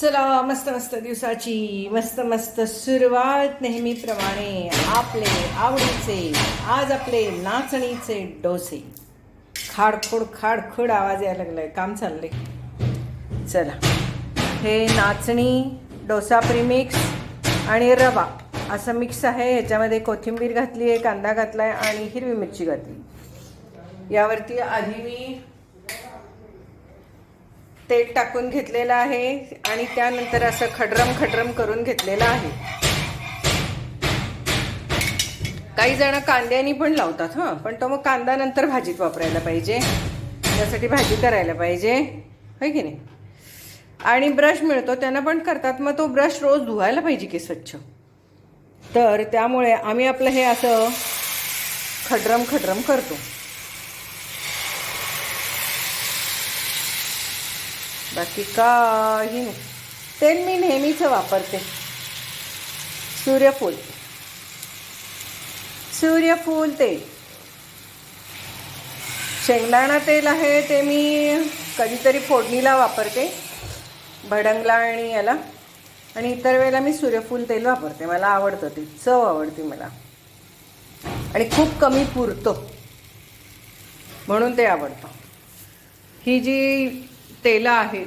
चला मस्त मस्त दिवसाची मस्त मस्त सुरुवात नेहमीप्रमाणे आपले आवडीचे आज आपले नाचणीचे डोसे. खाडखोड खाडखोड आवाज यायला लागलाय. काम चाललंय. चला. हे नाचणी डोसा प्रीमिक्स आणि रवा असं मिक्स आहे. ह्याच्यामध्ये कोथिंबीर घातली आहे कांदा घातला आहे आणि हिरवी मिरची घातली. यावरती आधी मी तेल टाकून घेतलेलं आहे आणि त्यानंतर असं खडरम खडरम करून घेतलेलं आहे. काही जण कांद्यानी पण लावतात हां. पण तो मग कांदा नंतर भाजीत वापरायला पाहिजे. त्यासाठी भाजी करायला पाहिजे. होय की नाही? आणि ब्रश मिळतो त्यांना पण करतात. मग तो ब्रश रोज धुवायला पाहिजे की स्वच्छ. तर त्यामुळे आम्ही आपलं हे असं खडरम खडरम करतो. बाकी काही नाही. तेल मी नेहमीच वापरते. सूर्यफूल. सूर्यफूल तेल. शेंगदाणा तेल आहे ते मी कधीतरी फोडणीला वापरते. भडंगला आणि याला. आणि इतर वेळेला मी सूर्यफूल तेल वापरते. मला आवडतं ते. चव आवडते मला. आणि खूप कमी पुरतं. म्हणून ते आवडतं. ही जी तेलं आहेत.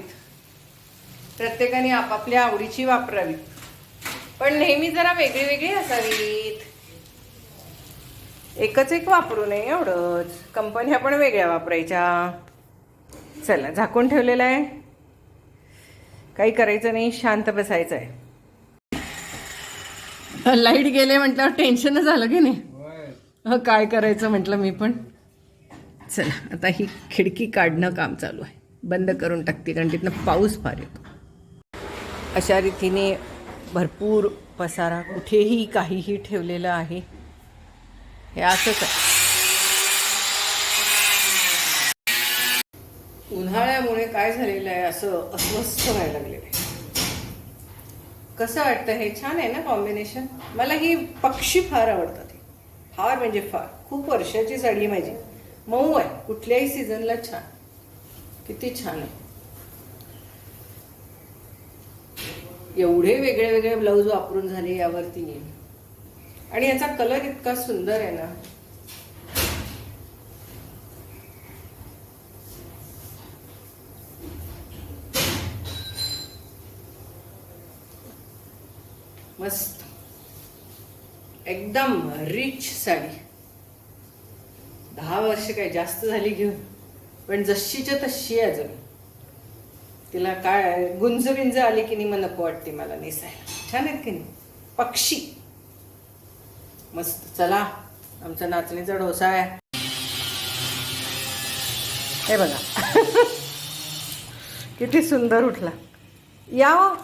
प्रत्येकाने आपापल्या आवडीची वापरावी. पण नेहमी जरा वेगळी वेगळी असावीत. एकच एक वापरू नये एवढंच. कंपन्या पण वेगळ्या वापरायच्या. चला झाकून ठेवलेलं आहे. काही करायचं नाही शांत बसायचं आहे लाइट गेले म्हटल्यावर टेन्शनच झालं की नाही? काय करायचं म्हटलं मी पण. चला आता ही खिडकी काढणं काम चालू आहे. बंद करून टाकते कारण तिथनं पाऊस फार येतो. अशा रीतीने भरपूर पसारा कुठेही काहीही ठेवलेलं आहे. हे असंच आहे. उन्हाळ्यामुळे काय झालेलं आहे असं अस्वस्थ व्हायला लागलेलं आहे. कसं वाटतं? हे छान आहे ना कॉम्बिनेशन मला ही पक्षी फार आवडतात हे. फार म्हणजे फार. खूप वर्षाची साडी आहे माझी. मऊ आहे. कुठल्याही सीझनला छान. किती छान आहे. एवढे वेगळे वेगळे ब्लाऊज वापरून झाले यावरती. आणि याचा कलर इतका सुंदर आहे ना. मस्त. एकदम रिच साडी. दहा वर्ष काय जास्त झाली घेऊन. पण जशीच्या तशी आहे अजून. तिला काय गुंजबिंज आली की नाही मग नको वाटते मला नेसायला. छान आहेत की नाही? पक्षी. मस्त. चला आमचा नाचणीचा डोसा आहे. हे बघा. किती सुंदर उठला. या हो.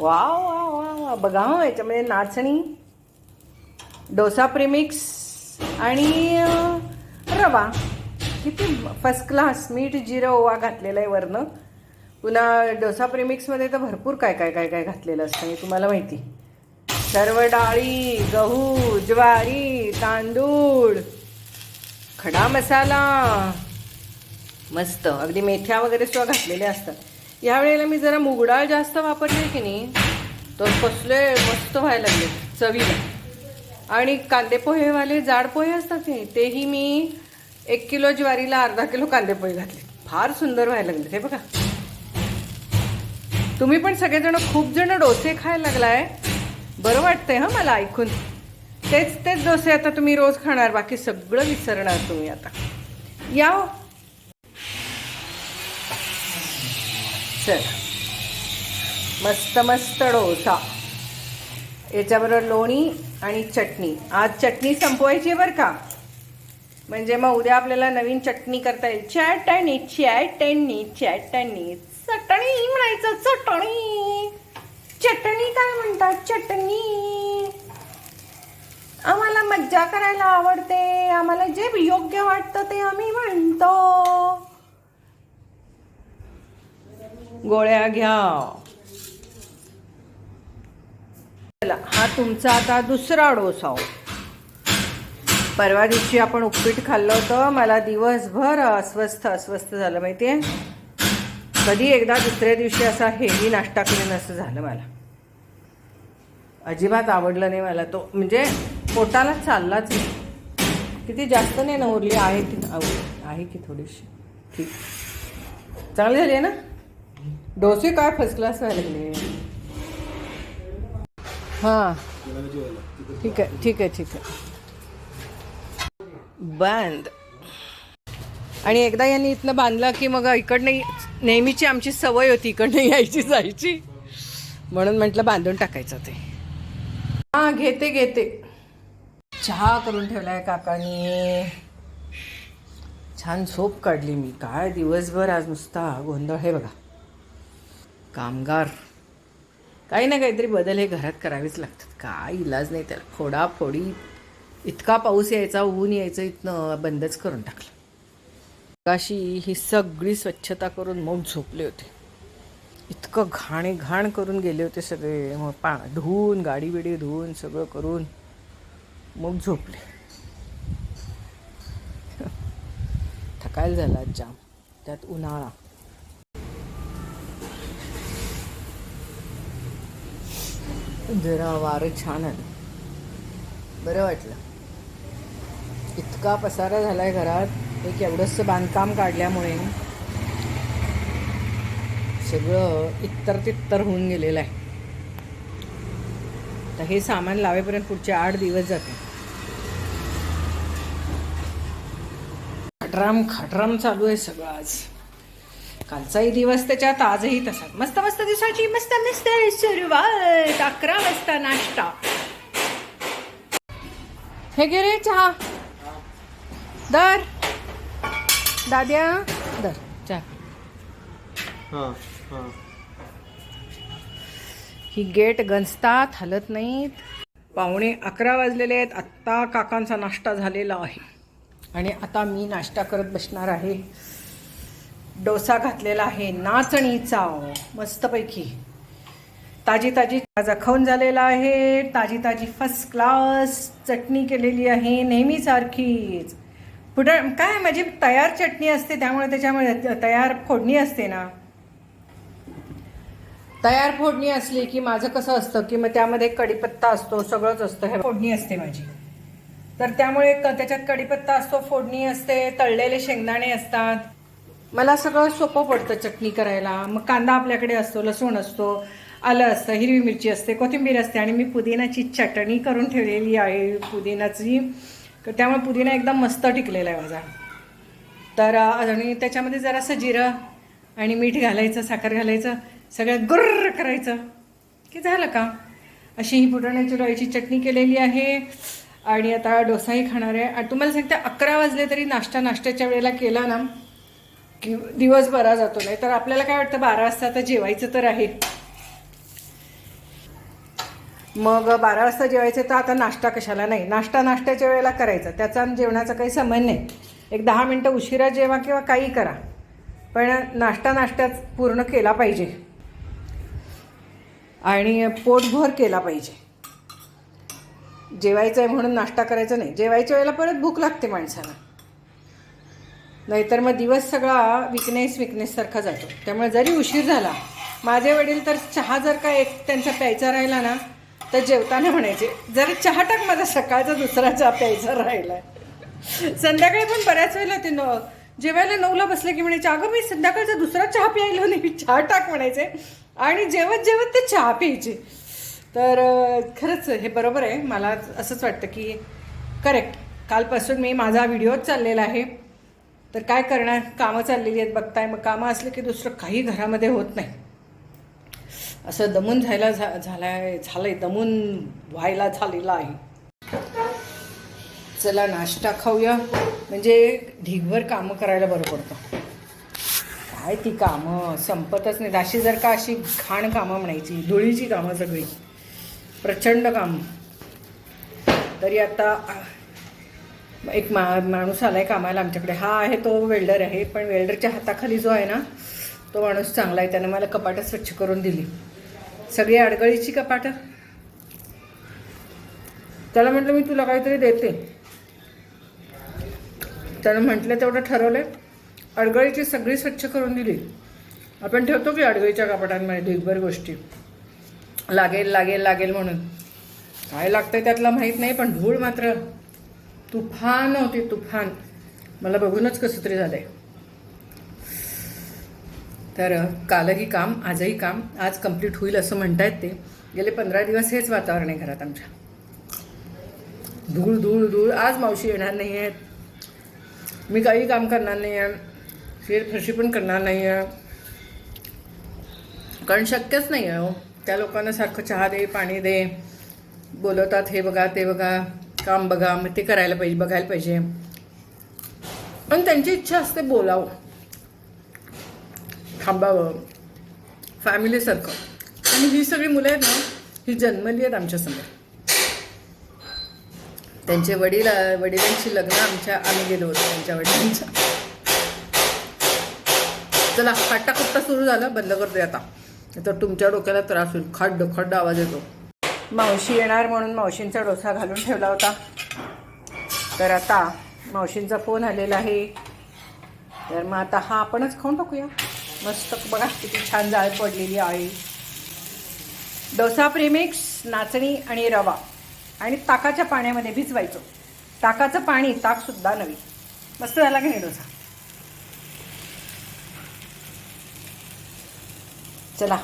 वा वा वा वा. बघा हो याच्यामध्ये नाचणी डोसा प्रेमिक्स आणि रवा. किती फर्स्ट क्लास मीठ जिरं ओवा घातलेला आहे वरनं. पुन्हा डोसा प्रेमिक्समध्ये तर भरपूर काय काय काय काय घातलेलं असतं मी तुम्हाला माहिती. सर्व डाळी गहू ज्वारी तांदूळ खडा मसाला मस्त. अगदी मेथ्या वगैरे सुद्धा घातलेल्या असतात. यावेळेला मी जरा मुगडाळ जास्त वापरली की नाही तर कसले मस्त व्हायला लागले चवीला. आणि कांदे पोहेवाले जाड पोहे असतात ते तेही मी एक किलो ज्वारीला अर्धा किलो कांदेपोळी घातले. फार सुंदर व्हायला लागले. ते बघा. तुम्ही पण सगळेजण खूप जण डोसे खायला लागलाय. बरं वाटतंय हं मला ऐकून. तेच तेच डोसे आता तुम्ही रोज खाणार बाकी सगळं विसरणार तुम्ही आता. या चल चला. मस्त मस्त डोसा. याच्याबरोबर लोणी आणि चटणी. आज चटणी संपवायची बरं का? म्हणजे मग उद्या आपल्याला नवीन चटणी करता येईल. चटणी चटणी चटणी चटणी म्हणायचं चटणी. चटणी काय म्हणतात? चटणी. आम्हाला मज्जा करायला आवडते. आम्हाला जे योग्य वाटतं ते आम्ही म्हणतो. गोळ्या घ्या चला हा तुमचा आता दुसरा डोसा हो. परवा दिवशी आपण उपीट खाल्लं होतं. मला दिवसभर अस्वस्थ अस्वस्थ झालं माहिती आहे कधी एकदा दुसऱ्या दिवशी असा हेवी नाश्ता करेन असं झालं मला. अजिबात आवडलं नाही मला तो. म्हणजे पोटाला चाललाच नाही. किती जास्त नाही नवरली आहे की आहे की थोडीशी. ठीक. चांगली झाली आहे ना? डोसे काय फर्स्ट क्लास झाले हां. ठीक आहे ठीक आहे ठीक आहे. बांध आणि एकदा यांनी इथनं बांधलं की मग इकडनं नेहमीची आमची सवय होती इकडनं यायची जायची. म्हणून म्हटलं बांधून टाकायचं ते. हां घेते घेते. चहा करून ठेवलाय काकानी. छान झोप काढली मी. काय दिवसभर आज नुसता गोंधळ. हे बघा. कामगार. काही ना काहीतरी बदल हे घरात करावेच लागतात. काय इलाज नाही त्याला. फोडाफोडी. इतका पाऊस यायचा ऊन यायचं इथनं बंदच करून टाकलं. काशी ही सगळी स्वच्छता करून मग झोपले होते. इतकं घाणे घाण करून गेले होते सगळे. मग पा धुवून गाडी बिडी धुवून सगळं करून मग झोपले. थकायला झाला जाम. त्यात उन्हाळा. जरा वारं छान आलं. बरं वाटलं. इतका पसारा झाला आहे घरात एक एवढंसं बांधकाम काढल्यामुळे. सगळं इत्तर तित्तर होऊन गेलेलं आहे. तर हे सामान लावेपर्यंत पुढचे आठ दिवस जाते खटराम खटराम चालू आहे सगळं आज. कालचाही दिवस त्याच्यात आजही तसा. मस्त मस्त दिवसाची मस्त मस्त सुरुवात. अकरा वाजता नाश्ता. हे गे रे चहा. दर. दाद्या दर. चहा हां हां. ही गेट गंजतात हलत नाहीत. पावणे अकरा वाजलेले आहेत. आत्ता काकांचा नाश्ता झालेला आहे. आणि आता मी नाश्ता करत बसणार आहे. डोसा घातलेला आहे. नाचणीचा. मस्तपैकी. ताजी ताजी ताजा खाऊन झालेला आहे. ताजी ताजी फर्स्ट क्लास चटणी केलेली आहे. नेहमीसारखीच. पुढं काय माझी तयार चटणी असते त्यामुळे त्याच्यामध्ये तयार फोडणी असते ना? तयार फोडणी असली की माझं कसं असतं की मग त्यामध्ये कढीपत्ता असतो सगळंच असतं हे फोडणी असते माझी. तर त्यामुळे क- त्याच्यात कढीपत्ता असतो फोडणी असते तळलेले शेंगदाणे असतात. मला सगळं सोपं पडतं चटणी करायला. मग कांदा आपल्याकडे असतो लसूण असतो आलं असतं हिरवी मिरची असते कोथिंबीर असते आणि मी पुदिनाची चटणी करून ठेवलेली आहे. पुदिनाची तर त्यामुळे पुदिना एकदम मस्त टिकलेला आहे माझा. तर आणि त्याच्यामध्ये जरासं जिरं आणि मीठ घालायचं साखर घालायचं सगळं गुर्र करायचं. की झालं का? अशी ही फुटाण्याची डाळीची चटणी केलेली आहे. आणि आता डोसाही खाणार आहे. आणि तुम्हाला सांगते अकरा वाजले तरी नाश्ता नाश्त्याच्या वेळेला केला ना की दिवस बरा जातो नाही. तर आपल्याला काय वाटतं बारा वाजता आता जेवायचं तर आहे. मग बारा वाजता जेवायचं तर आता नाश्ता कशाला नाही. नाश्ता नाश्त्याच्या वेळेला करायचा. त्याचा आणि जेवणाचा काही संबंध नाही. एक दहा मिनटं उशिरा जेवा किंवा काही करा. पण नाश्ता नाश्त्यात पूर्ण केला पाहिजे. आणि पोटभर केला पाहिजे. जेवायचं आहे म्हणून नाश्ता करायचा नाही. जेवायच्या वेळेला परत भूक लागते माणसाला. नाहीतर मग दिवस सगळा विकनेस विकनेससारखा जातो. त्यामुळे जरी उशीर झाला माझे वडील तर चहा जर का एक त्यांचा प्यायचा राहिला ना तर जेवताना म्हणायचे जरा चहा टाक माझा सकाळचा दुसरा चहा प्यायचा राहिला संध्याकाळी पण बऱ्याच वेळेला ते न जेवायला नऊला बसले की म्हणायचे अगं मी संध्याकाळचा दुसरा चहा प्यायलो नाही चहा टाक म्हणायचे. आणि जेवत जेवत ते चहा प्यायचे. तर खरंच हे बरोबर आहे. मला असंच वाटतं की करेक्ट कालपासून मी माझा व्हिडिओच चाललेला आहे. तर काय करणार? कामं चाललेली आहेत बघताय. मग कामं असले की दुसरं काही घरामध्ये होत नाही. असं दमून झायला झा झालाय झालंय दमून व्हायला झालेला आहे. चला नाश्ता खाऊया. म्हणजे ढीगभर कामं करायला बरं पडतं. काय ती कामं? संपतच नाही अशी जर का अशी घाण कामं म्हणायची धुळीची कामं सगळी प्रचंड काम. तरी आता एक मा माणूस आलाय कामाला आमच्याकडे. हा आहे तो वेल्डर आहे पण वेल्डरच्या हाताखाली जो आहे ना तो माणूस चांगला आहे. त्यानं मला कपाटं स्वच्छ करून दिली. सगळी अडगळीची कपाटं त्याला म्हटलं मी तुला काहीतरी देते. त्यानं म्हटलं तेवढं ठरवलं अडगळीची सगळी स्वच्छ करून दिली. आपण ठेवतो की अडगळीच्या कपाटांमध्ये ढिगभर गोष्टी? लागेल लागेल लागेल म्हणून. काय आहे त्यातला माहीत नाही पण धूळ मात्र. तुफान होती तुफान. मला बघूनच कसं तरी आहे तर कालही काम आजही काम आज कंप्लीट होईल असं म्हणतायत ते. गेले पंधरा दिवस हेच वातावरण आहे घरात आमच्या. धूळ धूळ धूळ. आज मावशी येणार नाही आहेत. मी काही काम करणार नाही आहे. फेरफरशी पण करणार नाही आहे. कारण शक्यच नाही आहे हो. त्या लोकांना सारखं चहा दे पाणी दे. बोलवतात हे बघा ते बघा. काम बघा. मग ते करायला पाहिजे बघायला पाहिजे. पण त्यांची इच्छा असते बोलावं. थांबावं फॅमिलीसारखं आणि ही सगळी मुलं आहेत ना ही जन्मली आहेत आमच्यासमोर त्यांचे वडील वडिलांची लग्न आमच्या आम्ही गेलो होतो त्यांच्या वडिलांच्या. चला खट्टा खुट्टा सुरू झाला बंद करते आता. तर तुमच्या डोक्याला त्रास होईल. खड्ड खड्ड आवाज येतो. मावशी येणार म्हणून मावशींचा डोसा घालून ठेवला होता. तर आता मावशींचा फोन आलेला आहे. तर मग आता हा आपणच खाऊन टाकूया मस्त बघा किती छान जाळ पडलेली आहे. डोसा प्रेमिक्स नाचणी आणि रवा. आणि ताकाच्या पाण्यामध्ये भिजवायचो. ताकाचं पाणी ताकसुद्धा नवी. मस्त झाला की नाही डोसा? चला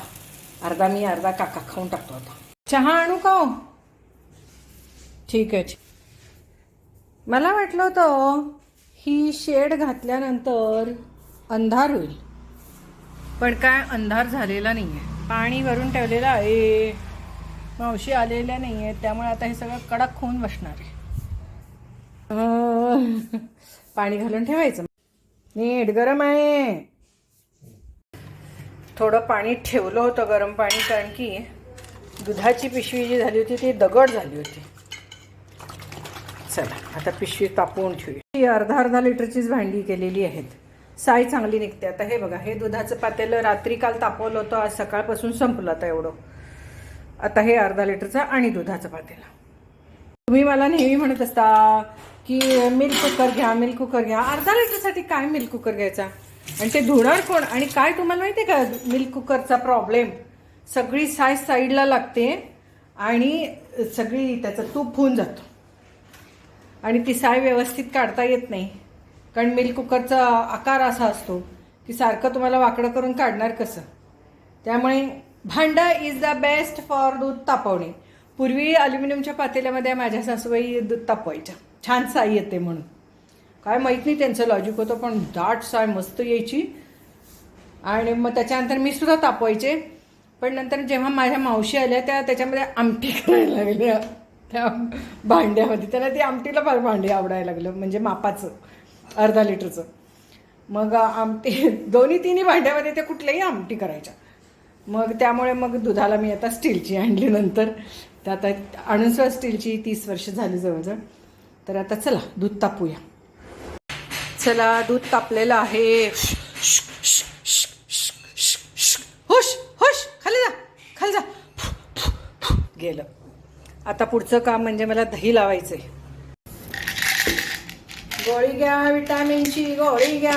अर्धा मी अर्धा काका खाऊन टाकतो आता. चहा आणू का हो? ठीक आहे ठीक. मला वाटलं होतं ही शेड घातल्यानंतर अंधार होईल. पण काय अंधार झालेला नाही आहे पाणी भरून ठेवलेलं आहे. मावशी आलेल्या नाही आहेत त्यामुळे आता हे सगळं कडक होऊन बसणार आहे. पाणी घालून ठेवायचं. नीट गरम आहे. थोडं पाणी ठेवलं होतं गरम पाणी कारण की दुधाची पिशवी जी झाली होती ती दगड झाली होती. चला आता पिशवी तापवून ठेवूया. अर्धा अर्धा लिटरचीच भांडी केलेली आहेत. साई चांगली निघते. आता हे बघा हे दुधाचं पातेलं रात्री काल तापवलं होतं आज सकाळपासून संपलं आता एवढं. आता हे अर्धा लिटरचं आणि दुधाचं पातेलं. तुम्ही मला नेहमी म्हणत असता की मिल्क कुकर घ्या मिल्क कुकर घ्या. अर्धा लिटरसाठी काय मिल्क कुकर घ्यायचा? आणि ते धुणार कोण? आणि काय तुम्हाला माहिती आहे का मिल्क कुकरचा प्रॉब्लेम? सगळी साय साईडला लागते आणि सगळी त्याचं तूप होऊन जातं. आणि ती साय व्यवस्थित काढता येत नाही. कारण मिल्क कुकरचा आकार असा असतो की सारखं तुम्हाला वाकडं करून काढणार कसं? त्यामुळे भांडं इज द बेस्ट फॉर दूध तापवणे. पूर्वी अल्युमिनियमच्या पातेल्यामध्ये माझ्या सासूबाई दूध तापवायच्या. छान साई येते म्हणून. काय माहीत नाही त्यांचं लॉजिक होतं पण दाट साय मस्त यायची. आणि मग त्याच्यानंतर मी सुद्धा तापवायचे. पण नंतर जेव्हा माझ्या मावशी आल्या त्या त्याच्यामध्ये आमटी करायला लागल्या. त्या भांड्यामध्ये. त्याला ती आमटीला फार भांडी आवडायला लागलं. म्हणजे मापाचं. अर्धा लिटरचं. मग आमटी दोन्ही तिन्ही भांड्यामध्ये ते कुठल्याही आमटी करायच्या. मग त्यामुळे मग दुधाला मी आता स्टीलची आणली नंतर. तर आता आणून सुद्धा स्टीलची तीस वर्ष झाली जवळजवळ. तर आता चला दूध तापूया. चला दूध तापलेलं आहे. होश होश खाली जा खाली जा. गेलं. आता पुढचं काम म्हणजे मला दही लावायचं आहे गोळी घ्या विटामिनची गोळी घ्या.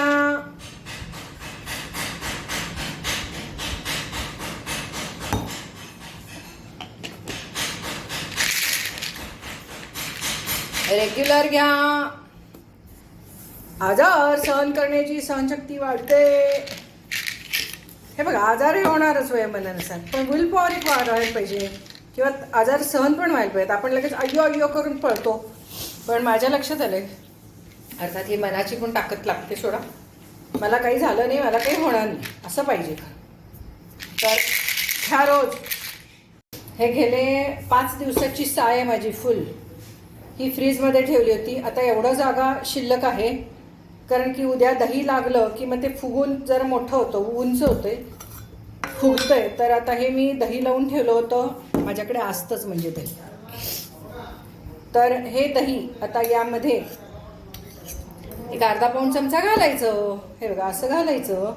रेग्युलर घ्या. आजार सहन करण्याची सहनशक्ती वाढते. हे बघा आजार हे होणारच वयोमानानुसार पण विल पॉवर एक वाढवायला पाहिजे. किंवा आजार सहन पण व्हायला पाहिजेत. आपण लगेच अय्यो अय्यो करून पळतो. पण माझ्या लक्षात आलं अर्थात ही मनाची पण ताकद लागते सोडा. मला काही झालं नाही मला काही होणार नाही. असं पाहिजे तर ह्या रोज हे गेले पाच दिवसाची साय आहे माझी फुल ही फ्रीजमध्ये ठेवली होती. आता एवढं जागा शिल्लक आहे. कारण की उद्या दही लागलं की मग ते फुगून जर मोठं होतं उंच होतंय फुगतंय. तर आता हे मी दही लावून ठेवलं होतं. माझ्याकडे असतंच म्हणजे दही. तर हे दही आता यामध्ये एक अर्धा पाऊण चमचा घालायचं. हे बघा असं घालायचं.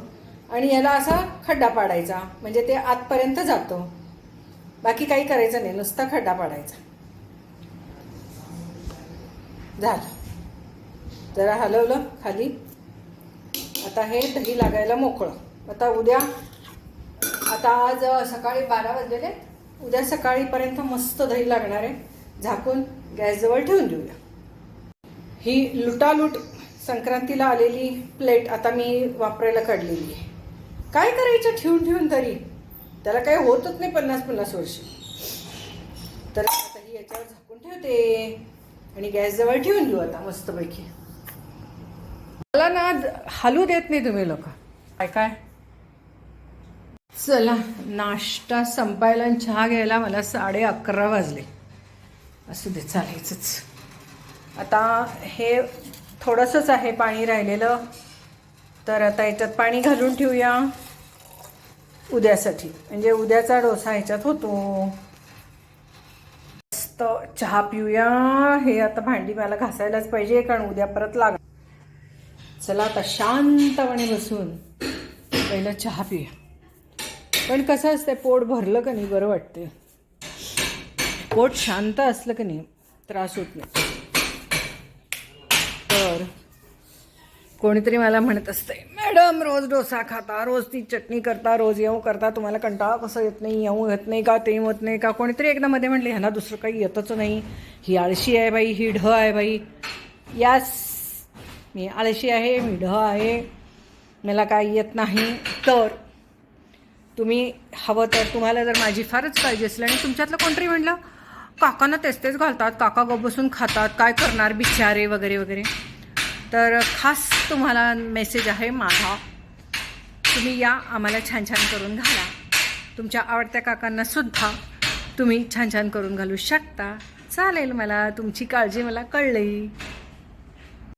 आणि याला असा खड्डा पाडायचा. म्हणजे ते आतपर्यंत जातं. बाकी काही करायचं नाही. नुसता खड्डा पाडायचा. झालं. जरा हलवलं खाली. आता हे दही लागायला मोकळं. आता उद्या आता आज सकाळी बारा वाजलेले उद्या सकाळीपर्यंत मस्त दही लागणार आहे. झाकून गॅसजवळ ठेवून देऊया. ही लुटालूट संक्रांतीला आलेली प्लेट आता मी वापरायला काढलेली आहे. काय करायचं ठेवून ठेवून तरी? त्याला काही होतच नाही पन्नास पन्नास वर्ष. तर आता ही याच्यावर झाकून ठेवते. आणि गॅसजवळ ठेवून घेऊ आता मस्तपैकी. मला ना द- हलू देत नाही तुम्ही लोक. काय काय? चला नाश्ता संपायला आणि चहा घ्यायला मला साडे अकरा वाजले. असू दे चालायचंच. आता हे थोडंसंच आहे पाणी राहिलेलं. तर आता याच्यात पाणी घालून ठेवूया. उद्यासाठी. म्हणजे उद्याचा डोसा ह्याच्यात होतो. मस्त चहा पिऊया. हे आता भांडी मला घासायलाच पाहिजे कारण उद्या परत लाग चला आता शांतपणे बसून पहिलं चहा पिऊया. पण कसं असतं पोट भरलं का नाही बरं वाटते पोट शांत असलं का नाही त्रास होत नाही तर कोणीतरी मला म्हणत असते मॅडम रोज डोसा खाता रोज ती चटणी करता रोज येऊ करता तुम्हाला कंटाळा कसं येत नाही येऊ येत नाही का ते होत नाही का? कोणीतरी एकदा मध्ये म्हटले ह्यांना दुसरं काही येतच नाही ही आळशी आहे बाई ही ढ आहे बाई. यास मी आळशी आहे मी ढ आहे मला काही येत नाही तर तुम्ही हवं तर तुम्हाला जर माझी फारच काळजी असेल आणि तुमच्यातलं कोणतरी म्हणलं काकांना तेच तेच घालतात काका गप बसून खातात काय करणार बिचारे वगैरे वगैरे. तर खास तुम्हाला मेसेज आहे माझा. तुम्ही या आम्हाला छान छान करून घाला. तुमच्या आवडत्या काकांना सुद्धा तुम्ही छान छान करून घालू शकता. चालेल मला तुमची काळजी मला कळली.